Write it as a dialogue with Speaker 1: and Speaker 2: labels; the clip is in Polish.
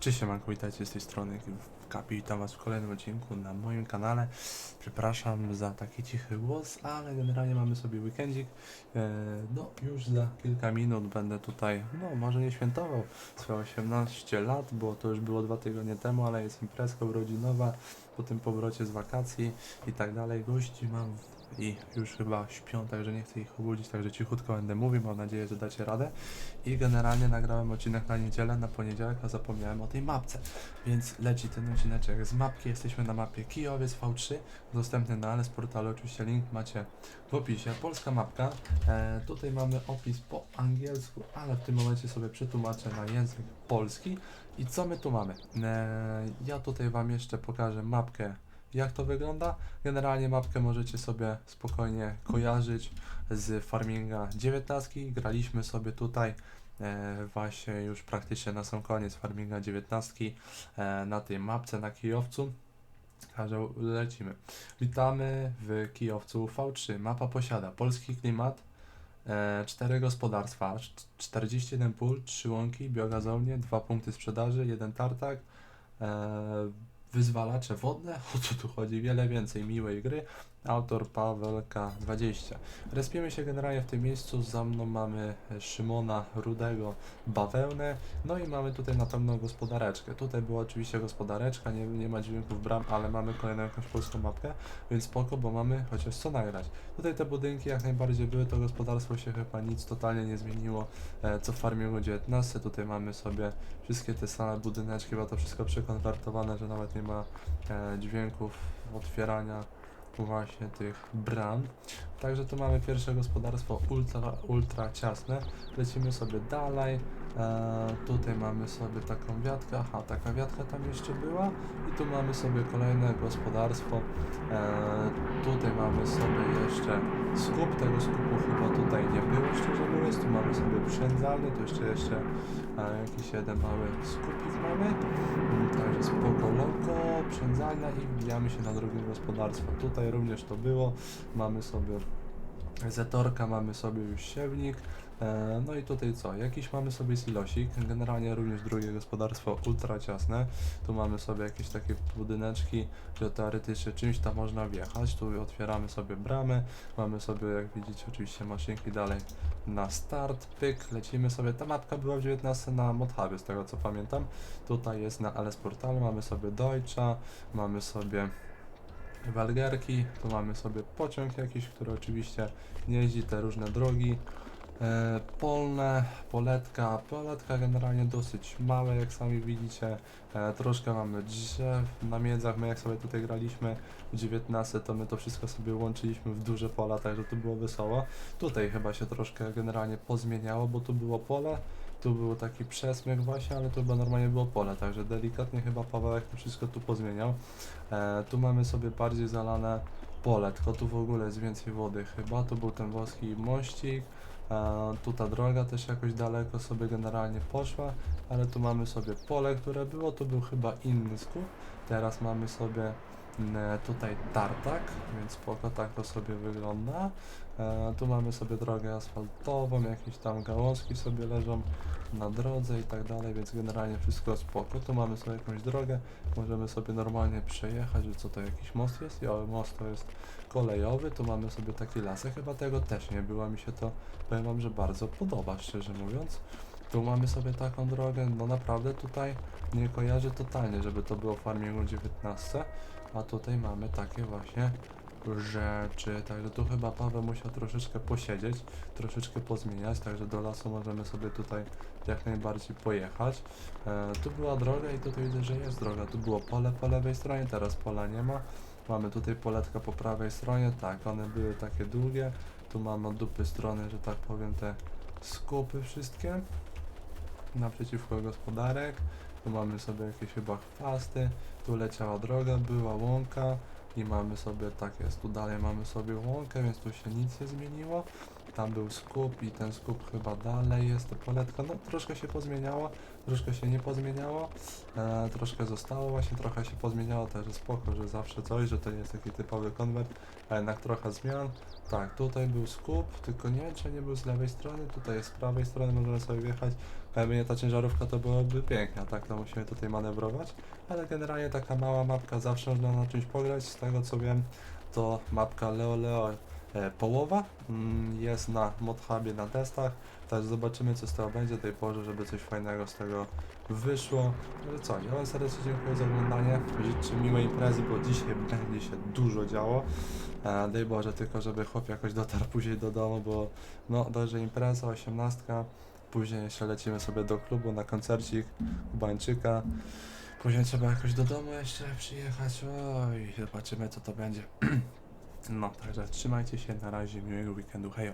Speaker 1: Cześć siemanko, witajcie z tej strony Kapi, witam was w kolejnym odcinku na moim kanale. Przepraszam za taki cichy głos, ale generalnie mamy sobie weekendzik. E, no już za kilka minut będę tutaj, no może nie świętował swoje 18 lat, bo to już było dwa tygodnie temu, ale jest imprezka urodzinowa po tym powrocie z wakacji i tak dalej. Gości mam i już chyba śpią, także nie chcę ich obudzić, także cichutko będę mówił, mam nadzieję, że dacie radę. I generalnie nagrałem odcinek na niedzielę, na poniedziałek, a zapomniałem o tej mapce. Więc leci ten odcineczek z mapki. Jesteśmy na mapie Kijowiec V3, dostępny na Ale z portalu. Oczywiście link macie w opisie. Polska mapka. E, tutaj mamy opis po angielsku, ale w tym momencie sobie przetłumaczę na język polski. I co my tu mamy? E, ja tutaj Wam jeszcze pokażę mapkę. Jak to wygląda? Generalnie mapkę możecie sobie spokojnie kojarzyć z Farminga 19. Graliśmy sobie tutaj e, właśnie już praktycznie na sam koniec Farminga 19 e, na tej mapce na Kijowcu. Także lecimy. Witamy w Kijowcu V3. Mapa posiada polski klimat, e, cztery gospodarstwa, cz- 41 pól, 3 łąki, biogazownie, 2 punkty sprzedaży, jeden tartak, e, wyzwalacze wodne, o co tu chodzi, wiele więcej miłej gry. Autor Pawelka 20. Respimy się generalnie w tym miejscu, za mną mamy Szymona Rudego bawełnę, no i mamy tutaj na pewno gospodareczkę. Tutaj była oczywiście gospodareczka, nie, nie ma dźwięków bram, ale mamy kolejną jakąś polską mapkę, więc spoko, bo mamy chociaż co nagrać. Tutaj te budynki jak najbardziej były, to gospodarstwo się chyba nic totalnie nie zmieniło, e, co w Farmingu 19. Tutaj mamy sobie wszystkie te same budyneczki, bo to wszystko przekonwertowane, że nawet nie ma e, dźwięków otwierania właśnie tych bram. Także tu mamy pierwsze gospodarstwo ultra, ultra ciasne. Lecimy sobie dalej. E, tutaj mamy sobie taką wiatkę. Aha, taka wiatka tam jeszcze była. I tu mamy sobie kolejne gospodarstwo. E, tutaj mamy sobie jeszcze skup. Tego skupu chyba tutaj nie było, szczerze mówiąc. Tu mamy sobie przędzalny. Tu jeszcze jeszcze e, jakiś jeden mały skupik mamy. Mm, Także spoko loko, i wbijamy się na drugie gospodarstwo. Tutaj również to było. Mamy sobie Zetorka, mamy sobie już siewnik. E, no i tutaj co? Jakiś mamy sobie silosik. Generalnie również drugie gospodarstwo ultra ciasne. Tu mamy sobie jakieś takie budyneczki, że teoretycznie czymś tam można wjechać. Tu otwieramy sobie bramę. Mamy sobie, jak widzicie, oczywiście maszynki dalej na start. Pyk, lecimy sobie. Ta mapka była w 19 na Modhubie, z tego co pamiętam. Tutaj jest na LS Portalu. Mamy sobie Deutscha, mamy sobie Walgerki, tu mamy sobie pociąg jakiś, który oczywiście jeździ te różne drogi. E, polne, poletka, poletka generalnie dosyć małe, jak sami widzicie. E, troszkę mamy drzew na miedzach, my jak sobie tutaj graliśmy w 19, to my to wszystko sobie łączyliśmy w duże pola, także tu było wesoło. Tutaj chyba się troszkę generalnie pozmieniało, bo tu było pole, tu był taki przesmyk właśnie, ale tu chyba normalnie było pole, także delikatnie chyba Pawełek to wszystko tu pozmieniał. E, tu mamy sobie bardziej zalane pole, tylko tu w ogóle jest więcej wody chyba. Tu był ten włoski mościk. Tu ta droga też jakoś daleko sobie generalnie poszła, ale tu mamy sobie pole, które było. Tu był chyba inny skup. Teraz mamy sobie mm, tutaj tartak, więc spoko tak to sobie wygląda. E, tu mamy sobie drogę asfaltową, jakieś tam gałązki sobie leżą na drodze i tak dalej, więc generalnie wszystko spoko. Tu mamy sobie jakąś drogę, możemy sobie normalnie przejechać, że co to jakiś most jest? Ja, most to jest kolejowy, tu mamy sobie taki lasek, chyba tego też nie było, mi się to, powiem wam, że bardzo podoba, szczerze mówiąc. Tu mamy sobie taką drogę, no naprawdę tutaj nie kojarzę totalnie, żeby to było Farmingu 19, a tutaj mamy takie właśnie rzeczy, także tu chyba Paweł musiał troszeczkę posiedzieć, troszeczkę pozmieniać, także do lasu możemy sobie tutaj jak najbardziej pojechać. E, tu była droga i tutaj widzę, że jest droga, tu było pole po lewej stronie, teraz pola nie ma. Mamy tutaj poletka po prawej stronie, tak, one były takie długie, tu mamy od dupy strony, że tak powiem, te skupy wszystkie naprzeciwko gospodarek. Tu mamy sobie jakieś chyba chwasty, tu leciała droga, była łąka i mamy sobie, tak jest, tu dalej mamy sobie łąkę, więc tu się nic nie zmieniło. tam był skup i ten skup chyba dalej jest, poletka, no troszkę się pozmieniało, troszkę się nie pozmieniało, e, troszkę zostało właśnie, trochę się pozmieniało, też spoko, że zawsze coś, że to nie jest taki typowy konwert, a jednak trochę zmian. Tak, tutaj był skup, tylko nie czy nie był z lewej strony, tutaj jest z prawej strony, możemy sobie wjechać. Gdyby nie ta ciężarówka to byłoby pięknie, tak to musimy tutaj manewrować. Ale generalnie taka mała mapka zawsze można na czymś pograć, tego co wiem to mapka Leo Leo e, połowa mm, jest na ModHubie na testach, także zobaczymy co z tego będzie tej porze, żeby coś fajnego z tego wyszło. Także co, ja wam serdecznie dziękuję za oglądanie, życzę miłej imprezy, bo dzisiaj będzie się dużo działo. E, daj Boże, tylko żeby chłop jakoś dotarł później do domu, bo no dość impreza, osiemnastka, później jeszcze lecimy sobie do klubu na koncercik Kubańczyka. Później trzeba jakoś do domu jeszcze przyjechać. Oj, zobaczymy co to będzie. No, także trzymajcie się, na razie, miłego weekendu, hejo.